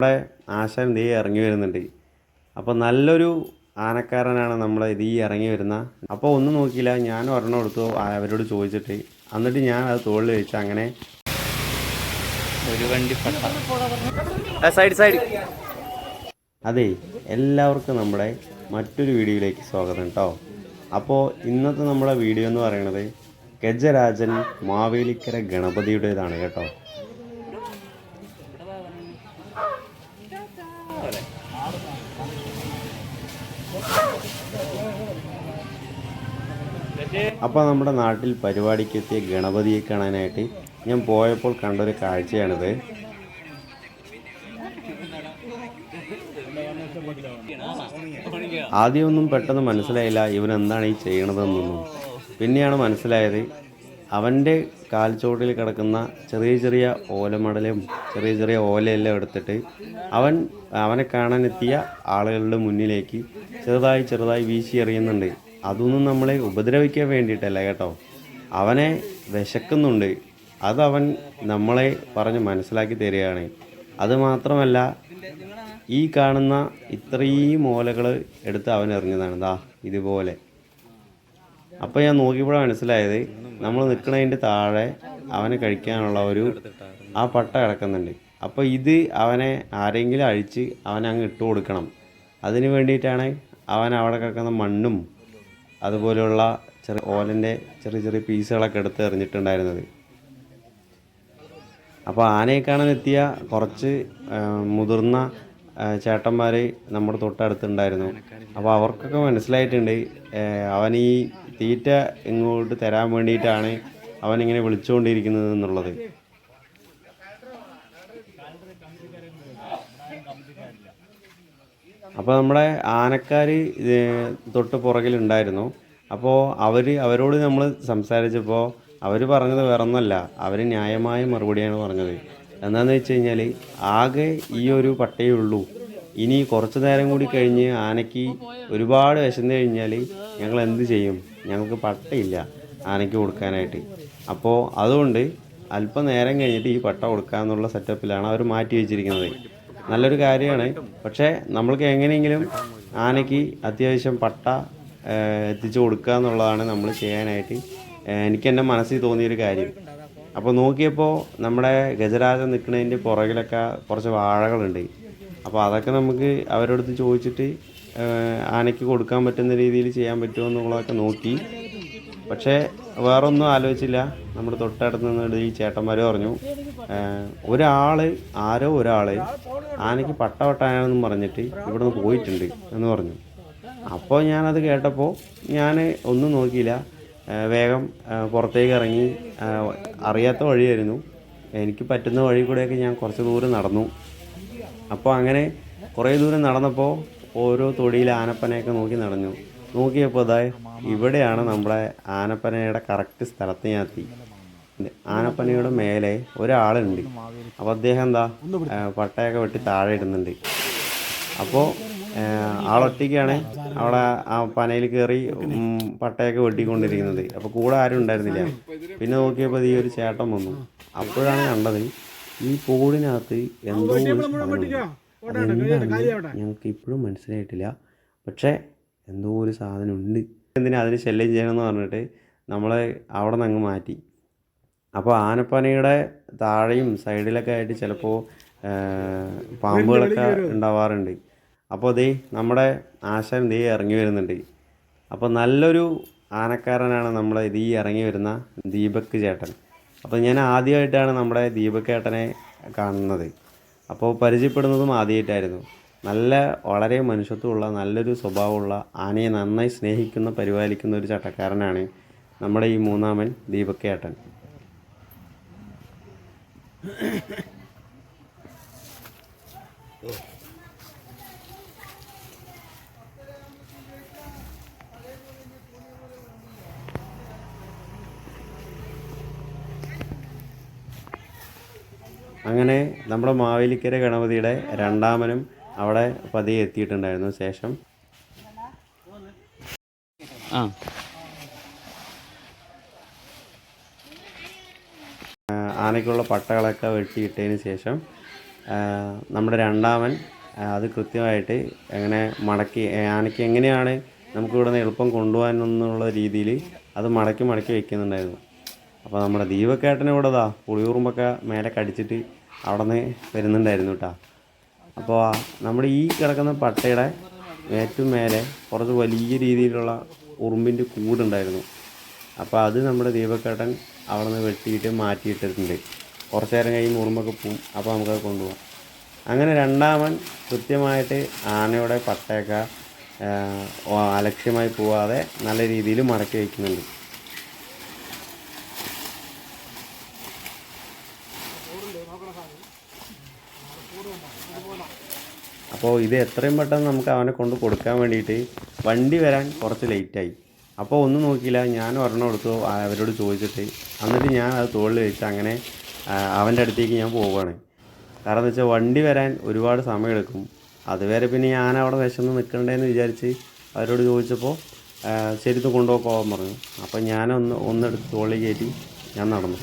നമ്മുടെ ആശാൻ ദേ ഇറങ്ങി വരുന്നുണ്ട്. അപ്പോൾ നല്ലൊരു ആനക്കാരനാണ് നമ്മളെ ഇത് ഈ ഇറങ്ങി വരുന്ന. അപ്പോൾ ഒന്നും നോക്കിയില്ല. ഞാൻ ഒരെണ്ണം എടുത്തു. അവരോട് ചോദിച്ചിട്ട്. എന്നിട്ട് ഞാൻ അത് തോളിൽ വെച്ച് അങ്ങനെ ഒരു വണ്ടി സൈഡ് സൈഡ്. അതെ എല്ലാവർക്കും നമ്മുടെ മറ്റൊരു വീഡിയോയിലേക്ക് സ്വാഗതം കേട്ടോ അപ്പോൾ ഇന്നത്തെ നമ്മുടെ വീഡിയോ എന്ന് പറയുന്നത് ഗജരാജൻ മാവേലിക്കര ഗണപതിയുടേതാണ് കേട്ടോ. അപ്പോൾ നമ്മുടെ നാട്ടിൽ പരിപാടിക്ക് എത്തിയ ഗണപതിയെ കാണാനായിട്ട് ഞാൻ പോയപ്പോൾ കണ്ടൊരു കാഴ്ചയാണിത്. ആദ്യമൊന്നും പെട്ടെന്ന് മനസ്സിലായില്ല ഇവൻ എന്താണ് ഈ ചെയ്യണതെന്നൊന്നും. പിന്നെയാണ് മനസ്സിലായത് അവന്റെ കാൽച്ചോട്ടിൽ കിടക്കുന്ന ചെറിയ ചെറിയ ഓലമടലും ചെറിയ ചെറിയ ഓലയെല്ലാം എടുത്തിട്ട് അവൻ അവനെ കാണാനെത്തിയ ആളുകളുടെ മുന്നിലേക്ക് ചെറുതായി ചെറുതായി വീശി എറിയുന്നുണ്ട്. അതൊന്നും നമ്മളെ ഉപദ്രവിക്കാൻ വേണ്ടിയിട്ടല്ല കേട്ടോ. അവനെ വിശക്കുന്നുണ്ട്. അതവൻ നമ്മളെ പറഞ്ഞ് മനസ്സിലാക്കി തരികയാണ്. അതുമാത്രമല്ല ഈ കാണുന്ന ഇത്രയും ഓലകൾ എടുത്ത് അവൻ എറിഞ്ഞതാണ്. ദാ ഇതുപോലെ. അപ്പോൾ ഞാൻ നോക്കിയപ്പോഴാണ് മനസ്സിലായത് നമ്മൾ നിൽക്കുന്നതിന്റെ താഴെ അവനെ കഴിക്കാനുള്ള ഒരു ആ പട്ട കിടക്കുന്നുണ്ട്. അപ്പോൾ ഇത് അവനെ ആരെങ്കിലും അഴിച്ച് അവനെ അങ്ങ് ഇട്ട് കൊടുക്കണം അതിന് വേണ്ടിയിട്ടാണ് അവൻ അവിടെ കിടക്കുന്ന മണ്ണും അതുപോലെയുള്ള ചെറിയ ഓലന്റെ ചെറിയ ചെറിയ പീസുകളൊക്കെ എടുത്ത് എറിഞ്ഞിട്ടുണ്ടായിരുന്നത്. അപ്പോൾ ആനയെ കാണാൻ എത്തിയ കുറച്ച് മുതിർന്ന ചേട്ടന്മാർ നമ്മുടെ തൊട്ടടുത്തുണ്ടായിരുന്നു. അപ്പോൾ അവർക്കൊക്കെ മനസ്സിലായിട്ടുണ്ട് അവൻ ഈ തീറ്റ ഇങ്ങോട്ട് തരാൻ വേണ്ടിയിട്ടാണ് അവനിങ്ങനെ വിളിച്ചുകൊണ്ടിരിക്കുന്നത് എന്നുള്ളത്. അപ്പോൾ നമ്മുടെ ആനക്കാർ തൊട്ട് പുറകിലുണ്ടായിരുന്നു അപ്പോൾ അവർ അവരോട് നമ്മൾ സംസാരിച്ചപ്പോൾ അവർ പറഞ്ഞത് വേറൊന്നുമല്ല അവർ ന്യായമായ മറുപടിയാണ് പറഞ്ഞത്. എന്താണെന്ന് വെച്ച് കഴിഞ്ഞാൽ ആകെ ഈ ഒരു പട്ടയേ ഉള്ളൂ. ഇനി കുറച്ച് നേരം കൂടി കഴിഞ്ഞ് ആനയ്ക്ക് ഒരുപാട് വിശന്ന് കഴിഞ്ഞാൽ ഞങ്ങൾ എന്ത് ചെയ്യും? ഞങ്ങൾക്ക് പട്ടയില്ല ആനയ്ക്ക് കൊടുക്കാനായിട്ട്. അപ്പോൾ അതുകൊണ്ട് അല്പം നേരം കഴിഞ്ഞിട്ട് ഈ പട്ട കൊടുക്കാമെന്നുള്ള സെറ്റപ്പിലാണ് അവർ മാറ്റി വെച്ചിരിക്കുന്നത്. നല്ലൊരു കാര്യമാണ്. പക്ഷേ നമ്മൾക്ക് എങ്ങനെയെങ്കിലും ആനയ്ക്ക് അത്യാവശ്യം പട്ട എത്തിച്ചു കൊടുക്കുക എന്നുള്ളതാണ് നമ്മൾ ചെയ്യാനായിട്ട് എനിക്ക് എന്റെ മനസ്സിൽ തോന്നിയൊരു കാര്യം. അപ്പോൾ നോക്കിയപ്പോൾ നമ്മുടെ ഗജരാജൻ നിൽക്കുന്നതിന്റെ പുറകിലൊക്കെ കുറച്ച് വാഴകളുണ്ട്. അപ്പോൾ അതൊക്കെ നമുക്ക് അവരുടെ അടുത്ത് ചോദിച്ചിട്ട് ആനയ്ക്ക് കൊടുക്കാൻ പറ്റുന്ന രീതിയിൽ ചെയ്യാൻ പറ്റുമോ എന്നുള്ളതൊക്കെ നോക്കി പക്ഷേ വേറൊന്നും ആലോചിച്ചില്ല. നമ്മുടെ തൊട്ടടുത്ത് നിന്നിട്ട് ഈ ചേട്ടന്മാർ പറഞ്ഞു ഒരാൾ ആരോ ഒരാൾ ആനയ്ക്ക് പട്ട വെട്ടാനെന്നും പറഞ്ഞിട്ട് നിന്ന് പോയിട്ടുണ്ട് എന്ന് പറഞ്ഞു. അപ്പോൾ ഞാനത് കേട്ടപ്പോൾ ഞാൻ ഒന്നും നോക്കിയില്ല. വേഗം പുറത്തേക്ക് ഇറങ്ങി അറിയാത്ത വഴിയായിരുന്നു. എനിക്ക് പറ്റുന്ന വഴി കൂടെയൊക്കെ ഞാൻ കുറച്ച് ദൂരം നടന്നു. അപ്പോൾ അങ്ങനെ കുറേ ദൂരം നടന്നപ്പോൾ ഓരോ തൊടിയിൽ ആനപ്പനയൊക്കെ നോക്കി നടന്നു. നോക്കിയപ്പോൾ അതാ ഇവിടെയാണ് നമ്മുടെ ആനപ്പനയുടെ കറക്റ്റ് സ്ഥലത്ത് ഞാൻ എത്തി. ആനപ്പനയുടെ മേലെ ഒരാളുണ്ട്. അപ്പോൾ അദ്ദേഹം എന്താ പട്ടയൊക്കെ വെട്ടി താഴെ ഇടുന്നുണ്ട്. അപ്പോൾ ആളൊറ്റയ്ക്കാണ് അവിടെ ആ പനയിൽ കയറി പട്ടയൊക്കെ വെട്ടിക്കൊണ്ടിരിക്കുന്നത്. അപ്പോൾ കൂടെ ആരും ഉണ്ടായിരുന്നില്ല. പിന്നെ നോക്കിയപ്പോൾ ഈ ഒരു ചേട്ടൻ വന്നു. അപ്പോഴാണ് കണ്ടത് ഈ കൂടിനകത്ത് എന്തോ അതെന്താണ് ഞങ്ങൾക്ക് ഇപ്പോഴും മനസ്സിലായിട്ടില്ല. പക്ഷേ എന്തോ ഒരു സാധനം ഉണ്ട്. എന്തിനാ അതിന് ശല്യം ചെയ്യണമെന്ന് പറഞ്ഞിട്ട് നമ്മളെ അവിടെ നിന്ന് അങ്ങ് മാറ്റി. അപ്പോൾ ആനപ്പനയുടെ താഴെയും സൈഡിലൊക്കെ ആയിട്ട് ചിലപ്പോൾ പാമ്പുകളൊക്കെ ഉണ്ടാവാറുണ്ട്. അപ്പോൾ ദേ നമ്മുടെ ആശാൻ ദേ ഇറങ്ങി വരുന്നുണ്ട്. അപ്പോൾ നല്ലൊരു ആനക്കാരനാണ് നമ്മളെ ഈ ഇറങ്ങി വരുന്ന ദീപക് ചേട്ടൻ. അപ്പോൾ ഞാൻ ആദ്യമായിട്ടാണ് നമ്മുടെ ദീപക് ചേട്ടനെ കാണുന്നത്. അപ്പോൾ പരിചയപ്പെടുന്നതും ആദ്യമായിട്ടായിരുന്നു. നല്ല വളരെ മനുഷ്യത്വമുള്ള നല്ലൊരു സ്വഭാവമുള്ള ആനയെ നന്നായി സ്നേഹിക്കുന്ന പരിപാലിക്കുന്ന ഒരു ചട്ടക്കാരനാണ് നമ്മുടെ ഈ മൂന്നാമൻ ദീപക് ചേട്ടൻ അങ്ങനെ നമ്മുടെ മാവേലിക്കര ഗണപതിയുടെ രണ്ടാമനും അവിടെ പതിയെ എത്തിയിട്ടുണ്ടായിരുന്നു. ശേഷം ആ. ആനയ്ക്കുള്ള പട്ടകളൊക്കെ വെട്ടിയിട്ടതിന് ശേഷം നമ്മുടെ രണ്ടാമൻ അത് കൃത്യമായിട്ട് എങ്ങനെ മടക്കി ആനയ്ക്ക് എങ്ങനെയാണ് നമുക്ക് ഇവിടെ നിന്ന് എളുപ്പം കൊണ്ടുപോകാൻ എന്നുള്ള രീതിയിൽ അത് മടക്കി മടക്കി വെക്കുന്നുണ്ടായിരുന്നു. അപ്പോൾ നമ്മുടെ ദീപക്കേട്ടനെ ഇവിടെ ഇതാ പുളിയൂറുമ്പൊക്കെ മേലെ കടിച്ചിട്ട് അവിടെ നിന്ന് വരുന്നുണ്ടായിരുന്നു കേട്ടോ അപ്പോൾ നമ്മുടെ ഈ കിടക്കുന്ന പട്ടയുടെ ഏറ്റവും മേലെ കുറച്ച് വലിയ രീതിയിലുള്ള ഉറുമ്പിന്റെ കൂടുണ്ടായിരുന്നു. അപ്പോൾ അത് നമ്മുടെ ദീപക്കേട്ടൻ അവിടെ നിന്ന് വെട്ടിയിട്ട് മാറ്റിയിട്ടിട്ടുണ്ട്. കുറച്ച് നേരം കഴിയുമ്പോൾ ഉറുമ്പൊക്കെ പോവും. അപ്പോൾ നമുക്കത് കൊണ്ടുപോകാം അങ്ങനെ രണ്ടാമൻ കൃത്യമായിട്ട് ആനയുടെ പട്ടയൊക്കെ അലക്ഷ്യമായി പോവാതെ നല്ല രീതിയിൽ മടക്കി വയ്ക്കുന്നുണ്ട്. അപ്പോൾ ഇത് എത്രയും പെട്ടെന്ന് നമുക്ക് അവനെ കൊണ്ട് കൊടുക്കാൻ വേണ്ടിയിട്ട് വണ്ടി വരാൻ കുറച്ച് ലേറ്റായി. അപ്പോൾ ഒന്നും നോക്കിയില്ല. ഞാൻ ഒരെണ്ണം എടുത്തു. അവരോട് ചോദിച്ചിട്ട്. എന്നിട്ട് ഞാൻ അത് തോളിൽ വെച്ച് അങ്ങനെ അവന്റെ അടുത്തേക്ക് ഞാൻ പോവുകയാണ്. കാരണം എന്താ വെച്ചാൽ വണ്ടി വരാൻ ഒരുപാട് സമയമെടുക്കും അതുവരെ പിന്നെ ഞാൻ അവിടെ വിശന്ന് നിൽക്കണ്ടേന്ന് വിചാരിച്ച് അവരോട് ചോദിച്ചപ്പോൾ ശരി കൊണ്ടുപോകാൻ പറഞ്ഞു. അപ്പോൾ ഞാനൊന്ന് ഒന്നെടുത്ത് തോളിൽ കയറ്റി ഞാൻ നടന്നു.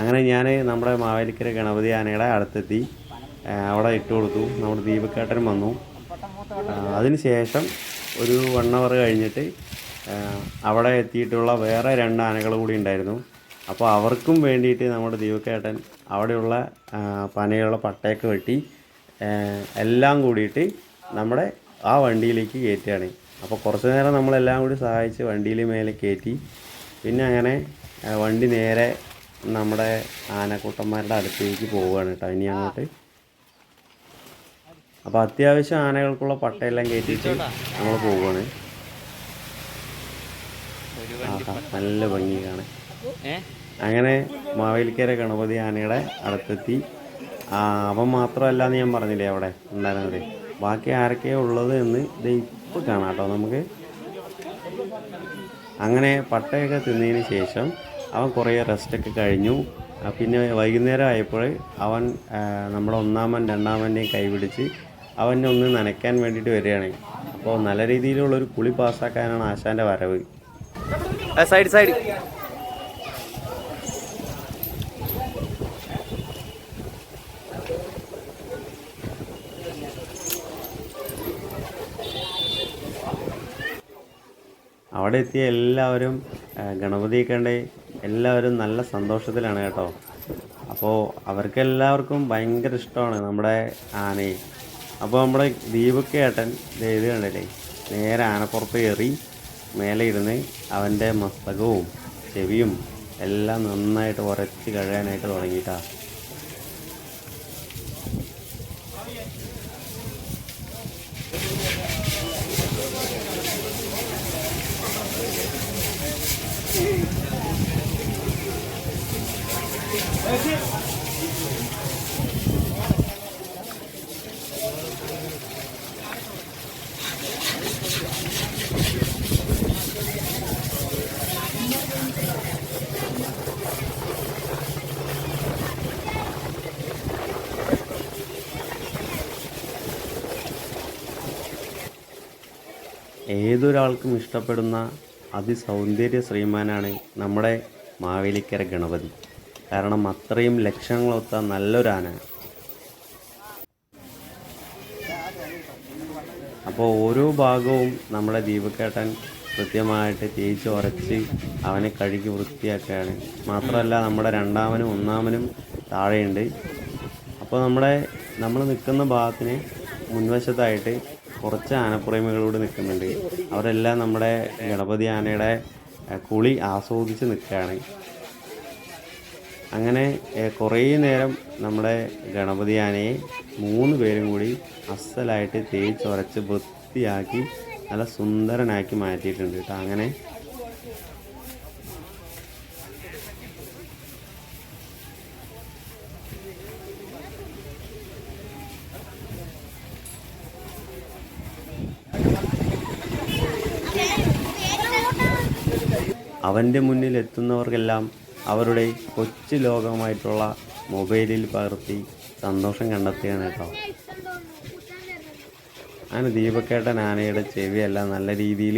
അങ്ങനെ ഞാൻ നമ്മുടെ മാവേലിക്കര ഗണപതി ആനയുടെ അടുത്തെത്തി. അവിടെ ഇട്ട് കൊടുത്തു. നമ്മുടെ ദീപക്കേട്ടൻ വന്നു. അതിനുശേഷം അതിന് ശേഷം ഒരു വൺ അവർ കഴിഞ്ഞിട്ട് അവിടെ എത്തിയിട്ടുള്ള വേറെ രണ്ട് ആനകൾ കൂടി ഉണ്ടായിരുന്നു. അപ്പോൾ അവർക്കും വേണ്ടിയിട്ട് നമ്മുടെ ദീപക്കേട്ടൻ അവിടെയുള്ള പനയുള്ള പട്ടയൊക്കെ വെട്ടി എല്ലാം കൂടിയിട്ട് നമ്മുടെ ആ വണ്ടിയിലേക്ക് കയറ്റുകയാണ്. അപ്പോൾ കുറച്ച് നേരം നമ്മളെല്ലാം കൂടി സഹായിച്ച് വണ്ടിയിൽ മേലെ കയറ്റി. പിന്നെ അങ്ങനെ വണ്ടി നേരെ നമ്മുടെ ആനക്കൂട്ടന്മാരുടെ അടുത്തേക്ക് പോവുകയാണ് കേട്ടോ. ഇനി അങ്ങോട്ട് അപ്പോൾ അത്യാവശ്യം ആനകൾക്കുള്ള പട്ടയെല്ലാം കയറ്റിയിട്ട് നമ്മൾ പോവുകയാണ് നല്ല ഭംഗി കാണാൻ അങ്ങനെ മാവേലിക്കര ഗണപതി ആനയുടെ അടുത്തെത്തി. ആ, അവൻ മാത്രമല്ല എന്ന് ഞാൻ പറഞ്ഞില്ലേ അവിടെ ഉണ്ടായിരുന്നത്. ബാക്കി ആരൊക്കെയാണ് ഉള്ളത് എന്ന് ഇത് ഇപ്പോൾ കാണാം കേട്ടോ നമുക്ക്. അങ്ങനെ പട്ടയൊക്കെ തിന്നതിന് ശേഷം അവൻ കുറേ റെസ്റ്റൊക്കെ കഴിഞ്ഞു. പിന്നെ വൈകുന്നേരം ആയപ്പോൾ അവൻ നമ്മുടെ ഒന്നാമൻ രണ്ടാമന്റെയും കൈപിടിച്ച് അവനെ ഒന്ന് നനയ്ക്കാൻ വേണ്ടിയിട്ട് വരികയാണ്. അപ്പോൾ നല്ല രീതിയിലുള്ള ഒരു കുളി പാസ്സാക്കാനാണ് ആശാന്റെ വരവ്. Side side. അവിടെ എത്തിയ എല്ലാവരും ഗണപതി കണ്ട് എല്ലാവരും നല്ല സന്തോഷത്തിലാണ് കേട്ടോ. അപ്പോൾ അവർക്കെല്ലാവർക്കും ഭയങ്കര ഇഷ്ടമാണ് നമ്മുടെ ആനയെ. അപ്പോൾ നമ്മുടെ ദീപക്കേട്ടൻ ഇത് കണ്ടില്ലേ? നേരെ ആനപ്പുറത്ത് കയറി മേലെ ഇരുന്ന് അവന്റെ മസ്തകവും ചെവിയും എല്ലാം നന്നായിട്ട് ഉരച്ച് കഴുകാനായിട്ട് തുടങ്ങിയിട്ടാ. ഏതൊരാൾക്കും ഇഷ്ടപ്പെടുന്ന അതിസൗന്ദര്യ ശ്രീമാനാണ് നമ്മുടെ മാവേലിക്കര ഗണപതി. കാരണം അത്രയും ലക്ഷണങ്ങളൊത്ത നല്ലൊരാന. അപ്പോൾ ഓരോ ഭാഗവും നമ്മുടെ ദീപക്കേട്ടൻ കൃത്യമായിട്ട് തേച്ച് ഉരച്ച് അവനെ കഴുകി വൃത്തിയാക്കുകയാണ്. മാത്രമല്ല നമ്മുടെ രണ്ടാമനും ഒന്നാമനും താഴെയുണ്ട്. അപ്പോൾ നമ്മുടെ നമ്മൾ നിൽക്കുന്ന ഭാഗത്തിന് മുൻവശത്തായിട്ട് കുറച്ച് ആനപ്രേമികളോട് നിൽക്കുന്നുണ്ട്. അവരെല്ലാം നമ്മുടെ ഗണപതി ആനയുടെ കുളി ആസ്വദിച്ച് നിൽക്കുകയാണ്. അങ്ങനെ കുറേ നേരം നമ്മുടെ ഗണപതി ആനയെ മൂന്ന് പേരും കൂടി അസലായിട്ട് തേച്ചൊരച്ച് വൃത്തിയാക്കി നല്ല സുന്ദരനാക്കി മാറ്റിയിട്ടുണ്ട് കേട്ടോ. അങ്ങനെ അവന്റെ മുന്നിൽ എത്തുന്നവർക്കെല്ലാം അവരുടെ കൊച്ചു ലോകമായിട്ടുള്ള മൊബൈലിൽ പകർത്തി സന്തോഷം കണ്ടെത്തുകയാണ് കേട്ടോ. അങ്ങനെ ദീപക്കേട്ടൻ ആനയുടെ ചെവിയെല്ലാം നല്ല രീതിയിൽ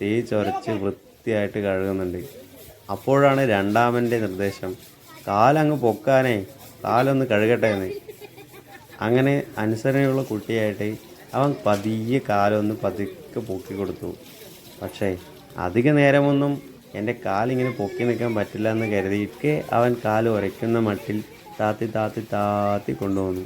തേച്ചൊരച്ച് വൃത്തിയായിട്ട് കഴുകുന്നുണ്ട്. അപ്പോഴാണ് രണ്ടാമന്റെ നിർദ്ദേശം കാലങ്ങ് പൊക്കാനേ കാലൊന്ന് കഴുകട്ടെ എന്ന്. അങ്ങനെ അനുസരണയുള്ള കുട്ടിയായിട്ട് അവൻ പതിയെ കാലൊന്ന് പതുക്കെ പൊക്കി കൊടുത്തു പക്ഷേ അധിക നേരമൊന്നും എന്റെ കാലിങ്ങനെ പൊക്കി നിൽക്കാൻ പറ്റില്ല എന്ന് കരുതിയിട്ട് അവൻ കാൽ ഉരയ്ക്കുന്ന മട്ടിൽ താത്തി താത്തി താത്തി കൊണ്ടുവന്നു.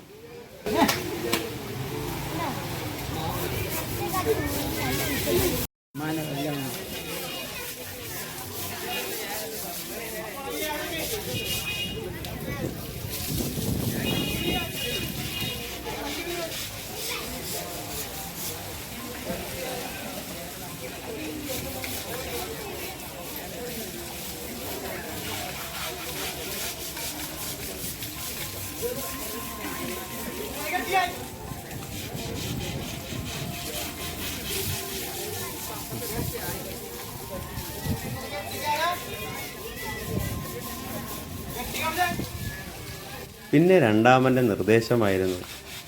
പിന്നെ രണ്ടാമന്റെ നിർദ്ദേശമായിരുന്നു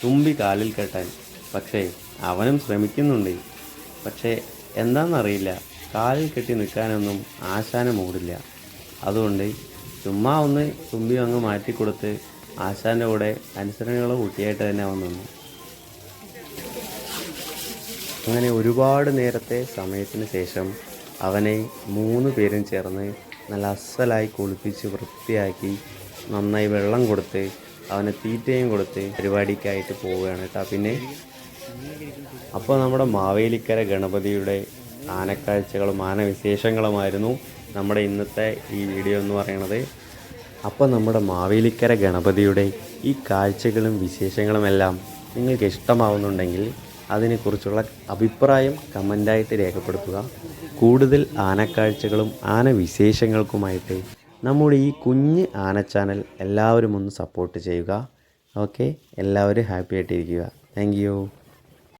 തുമ്പി കാലിൽ കെട്ടാൻ. പക്ഷേ അവനും ശ്രമിക്കുന്നുണ്ട്. പക്ഷേ എന്താണെന്നറിയില്ല. കാലിൽ കെട്ടി നിൽക്കാനൊന്നും ആശാന മൂടില്ല. അതുകൊണ്ട് ചുമ്മാ ഒന്ന് തുമ്പി അങ്ങ് മാറ്റിക്കൊടുത്ത് ആശാന്റെ കൂടെ അനുസരണയുള്ള കുട്ടിയായിട്ട് തന്നെ അവൻ നിന്നു. അങ്ങനെ ഒരുപാട് നേരത്തെ സമയത്തിന് ശേഷം അവനെ മൂന്ന് പേരും ചേർന്ന് നല്ല അസലായി കുളിപ്പിച്ച് വൃത്തിയാക്കി നന്നായി വെള്ളം കൊടുത്ത് അവനെ തീറ്റയും കൊടുത്ത് പരിപാടിക്കായിട്ട് പോവുകയാണ് കേട്ടോ. പിന്നെ അപ്പോൾ നമ്മുടെ മാവേലിക്കര ഗണപതിയുടെ ആനക്കാഴ്ചകളും ആനവിശേഷങ്ങളുമായിരുന്നു നമ്മുടെ ഇന്നത്തെ ഈ വീഡിയോ എന്ന് പറയണത് അപ്പോൾ നമ്മുടെ മാവേലിക്കര ഗണപതിയുടെ ഈ കാഴ്ചകളും വിശേഷങ്ങളുമെല്ലാം നിങ്ങൾക്ക് ഇഷ്ടമാവുന്നുണ്ടെങ്കിൽ അതിനെക്കുറിച്ചുള്ള അഭിപ്രായം കമന്റായിട്ട് രേഖപ്പെടുത്തുക. കൂടുതൽ ആനക്കാഴ്ചകളും ആന വിശേഷങ്ങൾക്കുമായിട്ട് നമ്മുടെ ഈ കുഞ്ഞ് ആന ചാനൽ എല്ലാവരും ഒന്ന് സപ്പോർട്ട് ചെയ്യുക. ഓക്കെ? എല്ലാവരും ഹാപ്പി ആയിട്ടിരിക്കുക. Thank you.